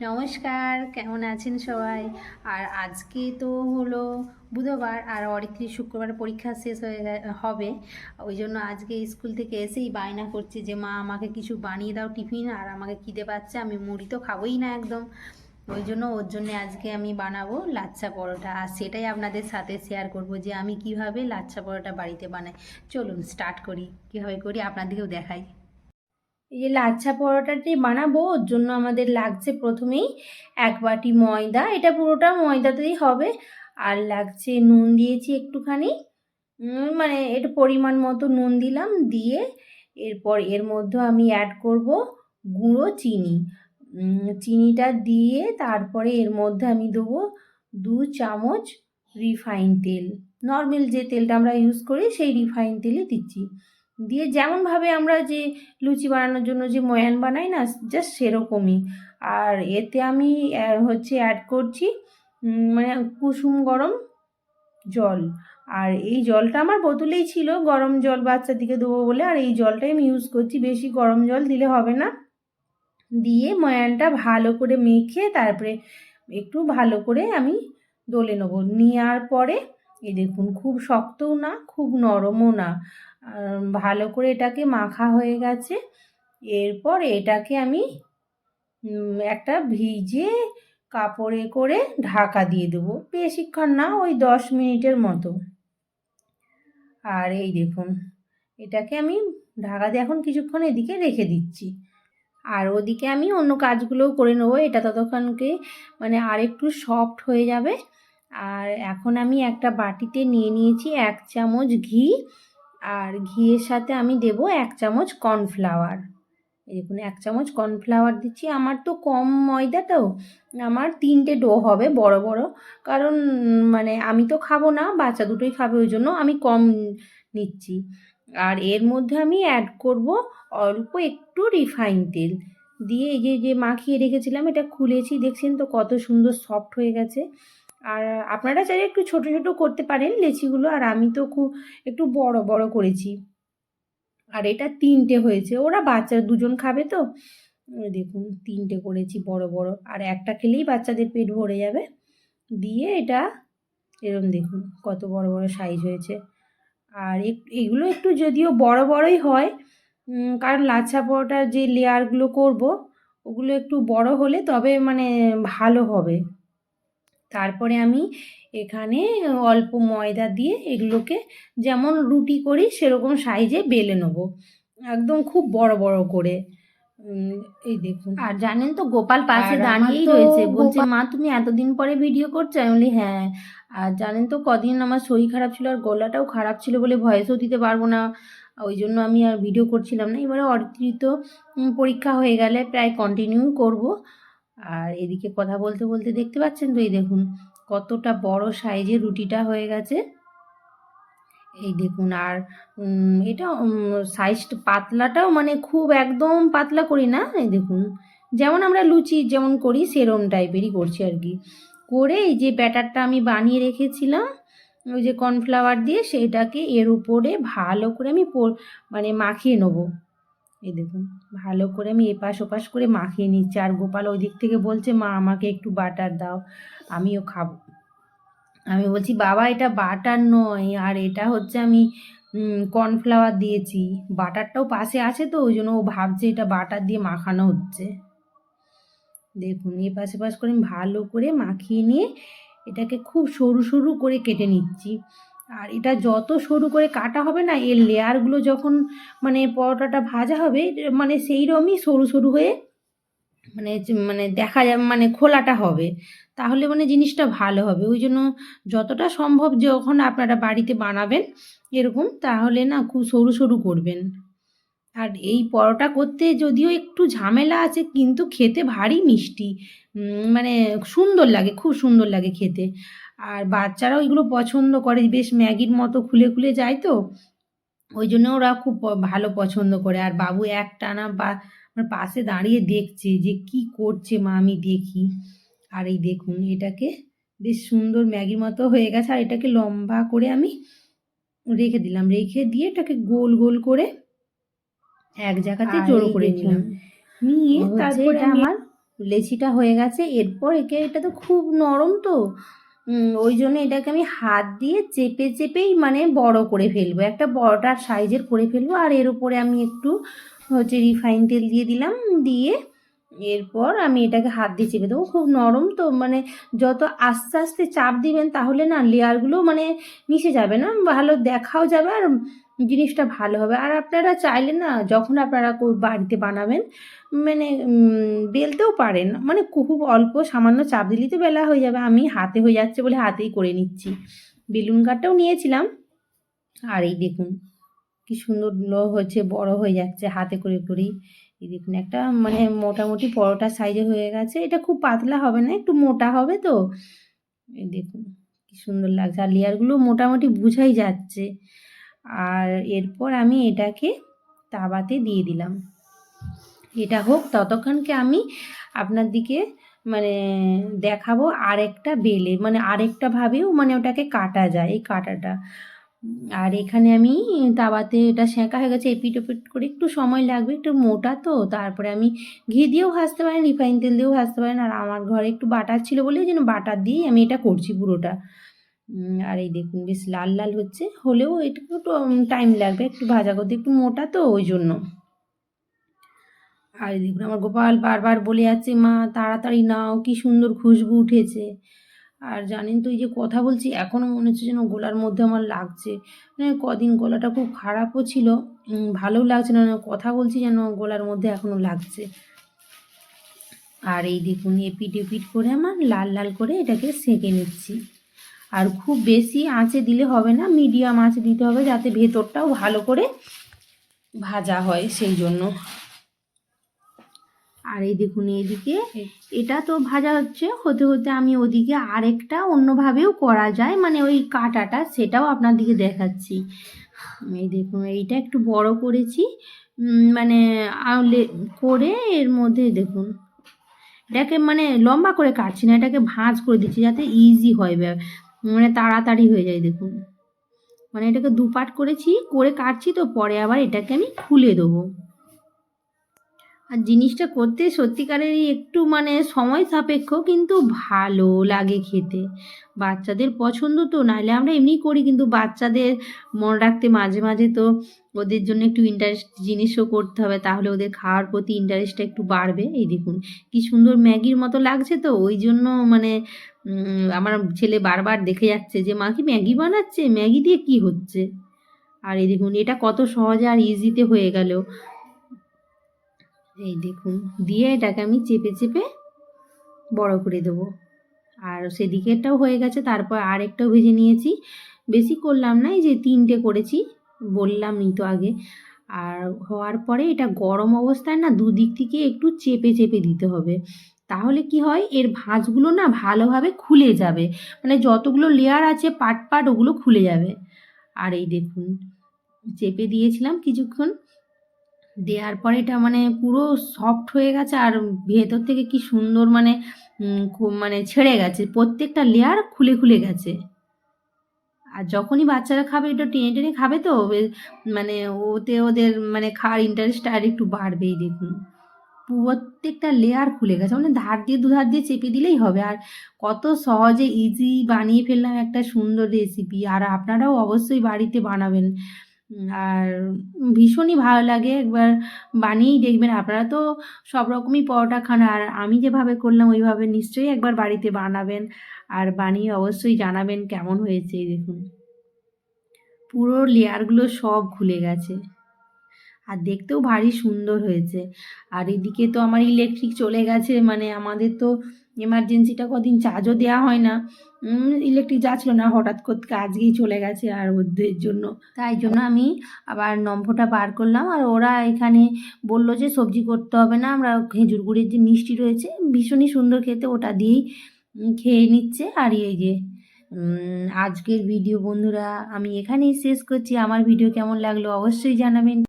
নমস্কার, কেমন আছেন সবাই? আর আজকে তো হলো বুধবার, আর অরিত্রী শুক্রবার পরীক্ষা শেষ হয়ে হবে। ওই জন্য আজকে স্কুল থেকে এসেই বায়না করছে যে, মা, আমাকে কিছু বানিয়ে দাও টিফিন, আর আমাকে খিদে পাচ্ছে, আমি মুড়ি তো খাবোই না একদম। ওই জন্য ওর জন্য আজকে আমি বানাবো লাচ্ছা পরোটা। আর সেটাই আপনাদের সাথে শেয়ার করব যে, আমি কীভাবে লাচ্ছা পরোটা বাড়িতে বানাই। চলুন স্টার্ট করি। কীভাবে করি আপনাদেরকেও দেখাই। এই যে লাচ্ছা পরোটাটি বানাবো, ওর জন্য আমাদের লাগছে প্রথমেই এক বাটি ময়দা। এটা পুরোটা ময়দাতেই হবে। আর লাগছে নুন দিয়েছি একটুখানি। মানে এটা পরিমাণ মতো নুন দিলাম, দিয়ে এরপর এর মধ্যে আমি অ্যাড করব গুঁড়ো চিনি। চিনিটা দিয়ে তারপরে এর মধ্যে আমি দেবো দু চামচ রিফাইন তেল। নর্মাল যে তেলটা আমরা ইউজ করি, সেই রিফাইন তেলই দিচ্ছি। দিয়ে যেমনভাবে আমরা যে লুচি বানানোর জন্য যে ময়ান বানাই না জাস্ট সেরকমই। আর এতে আমি হচ্ছে অ্যাড করছি মানে কুসুম গরম জল। আর এই জলটা আমার বোতলেই ছিল, গরম জল বাচ্চাদিকে দেবো বলে, আর এই জলটাই আমি ইউজ করছি। বেশি গরম জল দিলে হবে না। দিয়ে ময়ানটা ভালো করে মেখে তারপরে একটু ভালো করে আমি দলে নেব। নেওয়ার পরে, এই দেখুন, খুব শক্তও না, খুব নরমও না। ভালো করে এটাকে মাখা হয়ে গেছে। এরপর এটাকে আমি একটা ভিজে কাপড়ে করে ঢাকা দিয়ে দেবো। বেশিক্ষণ না, ওই দশ মিনিটের মতো। আর এই দেখুন, এটাকে আমি ঢাকা দিয়ে এখন কিছুক্ষণ এদিকে রেখে দিচ্ছি। আর ওদিকে আমি অন্য কাজগুলোও করে নেব। এটা ততক্ষণকে মানে আর একটু সফট হয়ে যাবে। আর এখন আমি একটা বাটিতে নিয়ে নিয়েছি এক চামচ ঘি। আর ঘিয়ের সাথে আমি দেব এক চামচ কর্নফ্লাওয়ার। দেখুন, এক চামচ কর্নফ্লাওয়ার দিচ্ছি। আমার তো কম ময়দা তো, আমার তিনটে ডো হবে বড় বড়। কারণ মানে আমি তো খাব না, বাচ্চা দুটোই খাবে, ওই জন্য আমি কম নিচ্ছি। আর এর মধ্যে আমি অ্যাড করব অল্প একটু রিফাইন তেল। দিয়ে এই যে যে মাখিয়ে রেখেছিলাম, এটা খুলেছি। দেখছেন তো কত সুন্দর সফট হয়ে গেছে। আর আপনারা চাইলে একটু ছোট ছোট করতে পারেন লেচিগুলো, আর আমি তো খুব একটু বড় বড় করেছি। আর এটা তিনটে হয়েছে, ওরা বাচ্চা দুজন খাবে তো। দেখুন, তিনটে করেছি বড় বড়। আর একটা খেলেই বাচ্চাদের পেট ভরে যাবে। দিয়ে এটা এরকম দেখুন কত বড় বড় সাইজ হয়েছে। আর এগুলো একটু যদিও বড়, বড়ই হয় কারণ লাচ্ছা পরোটার যে লেয়ারগুলো করব, ওগুলো একটু বড় হলে তবে মানে ভালো হবে। তারপরে আমি এখানে অল্প ময়দা দিয়ে এগুলোকে যেমন রুটি করি সেরকম সাইজে বেলে নেব। একদম খুব বড় বড় করে। এই দেখুন। আর জানেন তো গোপাল পাশে দাঁড়িয়েই রয়েছে। বলছে মা তুমি এতদিন পরে ভিডিও করছ? আমি বলি হ্যাঁ। আর জানেন তো কদিন আমার শরীর খারাপ ছিল আর গলাটাও খারাপ ছিল বলে ভয়েসও দিতে পারব না। ওই জন্য আমি আর ভিডিও করছিলাম না। এবারে উম, পরীক্ষা হয়ে গেলে প্রায় কন্টিনিউ করব। আর এদিকে কথা বলতে বলতে দেখতে পাচ্ছেন তো এই দেখুন, কতটা বড় সাইজের রুটিটা হয়ে গেছে। এই দেখুন, আর এটা সাইজটা পাতলাটাও মানে খুব একদম পাতলা করি না, এই দেখুন। যেমন আমরা লুচি যেমন করি, সেরম টাইপেরই করছি আর কি। করে এই যে ব্যাটারটা আমি বানিয়ে রেখেছিলাম, ওই যে কর্নফ্লাওয়ার দিয়ে সেটাকে এর উপরে ভালো করে আমি মানে মাখিয়ে নেব। এই দেখুন, ভালো করে আমি এপাশ ওপাশ করে মাখিয়ে নিচ্ছি। আর গোপাল ওই দিক থেকে বলছে, মা, আমাকে একটু বাটার দাও, আমিও খাব। আমি বলছি, বাবা, এটা বাটার নয়, আর এটা হচ্ছে আমি কর্নফ্লাওয়ার দিয়েছি। বাটারটাও পাশে আছে তো, ওই জন্য ও ভাবছে এটা বাটার দিয়ে মাখানো হচ্ছে। দেখুন এ পাশে পাশ করে আমি ভালো করে মাখিয়ে নিয়ে এটাকে খুব সরু সরু করে কেটে নিচ্ছি। আর এটা যত সরু করে কাটা হবে না এর লেয়ারগুলো যখন মানে পরোটাটা ভাজা হবে মানে সেই রকমই সরু সরু হয়ে মানে মানে দেখা যাবে মানে খোলাটা হবে। তাহলে মানে জিনিসটা ভালো হবে। ওই জন্য যতটা সম্ভব যখন আপনারা বাড়িতে বানাবেন এরকম, তাহলে না খুব সরু সরু করবেন। আর এই পরোটা করতে যদিও একটু ঝামেলা আছে, কিন্তু খেতে ভারী মিষ্টি। মানে সুন্দর লাগে, খুব সুন্দর লাগে খেতে। আর বাচ্চারাও এগুলো পছন্দ করে। বেশ ম্যাগির মতো খুলে খুলে যায় তো। ওই জন্য ওরা খুব ভালো পছন্দ করে। আর বাবু এক টানা বা আমার পাশে দাঁড়িয়ে দেখছে যে কি করছে মা আমি দেখি। আর এই দেখুন এটাকে বেশ সুন্দর ম্যাগির মতো হয়ে গেছে। আর এটাকে লম্বা করে আমি রেখে দিলাম। রেখে দিয়ে এটাকে গোল গোল করে এক জায়গাতে জড়ো করে নিলাম। নিয়ে তারপরে আমার লেচিটা হয়ে গেছে। এরপর একে এটা তো খুব নরম তো। ওই জন্য এটাকে আমি হাত দিয়ে চেপে চেপেই মানে বড় করে ফেলব। একটা বড়টার সাইজের করে ফেলব। আর এর উপরে আমি একটু হচ্ছে রিফাইন তেল দিয়ে দিলাম। দিয়ে এরপর আমি এটাকে হাত দিয়ে চেপে দেবো। খুব নরম তো মানে যত আস্তে আস্তে চাপ দিবেন তাহলে না লেয়ারগুলো মানে মিশে যাবে না। ভালো দেখাও যাবে আর জিনিসটা ভালো হবে। আর আপনারা চাইলে না, যখন আপনারা বাড়িতে বানাবেন মানে বেলতেও পারেন। মানে খুব অল্প, সামান্য চাপ দিলেই তো বেলা হয়ে যাবে। আমি হাতে হয়ে যাচ্ছে বলে হাতেই করে নিচ্ছি। বেলুন কাঠটাও নিয়েছিলাম। আর এই দেখুন, কি সুন্দর হচ্ছে, বড় হয়ে যাচ্ছে হাতে করে করেই। এই দেখুন, একটা মানে মোটামুটি পরোটা সাইজে হয়ে গেছে। এটা খুব পাতলা হবে না, একটু মোটা হবে তো। এই দেখুন, কি সুন্দর লাগছে। আর লেয়ারগুলো মোটামুটি বুঝাই যাচ্ছে। আর এরপর আমি এটাকে তাবাতে দিয়ে দিলাম। এটা হোক ততক্ষণকে আমি আপনার দিকে মানে দেখাবো আরেকটা বেলে মানে আরেকটা ভাবেও মানে ওটাকে কাটা যায় এই কাটাটা। আর এখানে আমি তাওয়াতে এটা সেঁকা হয়ে গেছে, এপিট ওপিট করে একটু সময় লাগবে, একটু মোটা তো, তারপরে আমি ঘি দিয়েও ভাজতে পারেন, রিফাইন তেল দিয়েও ভাজতে পারেন, আর আমার ঘরে একটু বাটার ছিল বলে যেন বাটার দিয়েই আমি এটা করছি পুরোটা। আর এই দেখুন বেশ লাল লাল হচ্ছে। হলেও একটু টাইম লাগবে একটু ভাজা করতে একটু মোটা তো ওই জন্য। আর দেখুন আমার গোপাল বারবার বলে যাচ্ছে মা তাড়াতাড়ি নাও কি সুন্দর খুশবু উঠেছে। আর জানেন তো এই যে কথা বলছি এখনও মনে হচ্ছে যেন গলার মধ্যে আমার লাগছে। মানে কদিন গলাটা খুব খারাপও ছিল ভালোও লাগছে না না, কথা বলছি যেন গলার মধ্যে এখনও লাগছে। আর এই দেখুন এপিট এপিট করে আমার লাল লাল করে এটাকে সেঁকে নিচ্ছি। আর খুব বেশি আঁচে দিলে হবে না, মিডিয়াম আঁচে দিতে হবে যাতে ভেতরটাও ভালো করে ভাজা হয় সেই জন্য। আর এই দেখুন এদিকে, এটা তো ভাজা হচ্ছে, হতে হতে আমি ওদিকে আরেকটা অন্যভাবেও করা যায় মানে ওই কাটাটা সেটাও আপনার দিকে দেখাচ্ছি। এই দেখুন, এইটা একটু বড় করেছি মানে করে এর মধ্যে দেখুন, এটাকে মানে লম্বা করে কাটছি না, এটাকে ভাঁজ করে দিচ্ছি যাতে ইজি হয় মানে তাড়াতাড়ি হয়ে যায়, দেখুন। মানে এটাকে দুপাট করেছি, করে কাটছি তো, পরে আবার এটাকে আমি খুলে দেবো। আর জিনিসটা করতে সত্যিকারেরই একটু মানে সময় সাপেক্ষ, কিন্তু ভালো লাগে খেতে। বাচ্চাদের পছন্দ তো, নাহলে আমরা এমনি করি, কিন্তু বাচ্চাদের মনে রাখতে মাঝে মাঝে তো ওদের জন্য একটু ইন্টারেস্ট জিনিসও করতে হবে, তাহলে ওদের খাওয়ার প্রতি ইন্টারেস্টটা একটু বাড়বে। এই দেখুন, কি সুন্দর ম্যাগির মতো লাগছে তো, ওই জন্য মানে আমার ছেলে বারবার দেখে যাচ্ছে যে, মা কি ম্যাগি বানাচ্ছে? ম্যাগি দিয়ে কি হচ্ছে? আর এই দেখুন, এটা কত সহজে আর ইজিতে হয়ে গেল। এই দেখুন, দিয়ে এটাকে আমি চেপে চেপে বড় করে দেবো। আর সেদিকেরটাও হয়ে গেছে, তারপর আরেকটাও ভেজে নিয়েছি। বেশি করলাম না, এই যে তিনটে করেছি বললামই তো আগে। আর হওয়ার পরে এটা গরম অবস্থায় না, দুদিক থেকে একটু চেপে চেপে দিতে হবে। তাহলে কি হয়? এর ভাঁজগুলো না ভালোভাবে খুলে যাবে। মানে যতগুলো লেয়ার আছে পাট পাট ওগুলো খুলে যাবে। আর এই দেখুন, চেপে দিয়েছিলাম কিছুক্ষণ। দেওয়ার পরে এটা মানে পুরো সফট হয়ে গেছে আর ভেতর থেকে কি সুন্দর মানে মানে ছেড়ে গেছে। প্রত্যেকটা লেয়ার খুলে খুলে গেছে। আর যখনই বাচ্চারা খাবে, এটা টেনে টেনে খাবে তো মানে ওতে ওদের মানে খাওয়ার ইন্টারেস্টটা আর একটু বাড়বেই দেখুন। প্রত্যেকটা লেয়ার খুলে গেছে। মানে ধার দিয়ে দু ধার দিয়ে চেপে দিলেই হবে। আর কত সহজে ইজি বানিয়ে ফেললাম একটা সুন্দর রেসিপি আর আপনারাও অবশ্যই বাড়িতে বানাবেন। আর ভীষণই ভালো লাগে। একবার বানিয়েই দেখবেন। আপনারা তো সব রকমই পরোটা খান। আর আমি যেভাবে করলাম, ওইভাবে নিশ্চয়ই একবার বাড়িতে বানাবেন। আর বানিয়ে অবশ্যই জানাবেন কেমন হয়েছে। দেখুন। পুরো লেয়ারগুলো সব খুলে গেছে। আর দেখতেও ভারী সুন্দর হয়েছে। আর এদিকে তো আমার ইলেকট্রিক চলে গেছে মানে আমাদের তো এমার্জেন্সিটা কদিন চার্জও দেওয়া হয় না। ইলেকট্রিক যাচ্ছিল না, হঠাৎ করতে আজকেই চলে গেছে আর ওদের জন্য। তাই জন্য আমি আবার নম্বরটা বার করলাম আর ওরা এখানে বলল যে সবজি করতে হবে না, আমরা খেজুর গুড়ের যে মিষ্টি রয়েছে, ভীষণই সুন্দর খেতে ওটা দিয়েই খেয়ে নিচ্ছে। আর এই যে আজকের ভিডিও বন্ধুরা, আমি এখানেই শেষ করছি। আমার ভিডিও কেমন লাগল অবশ্যই জানাবেন।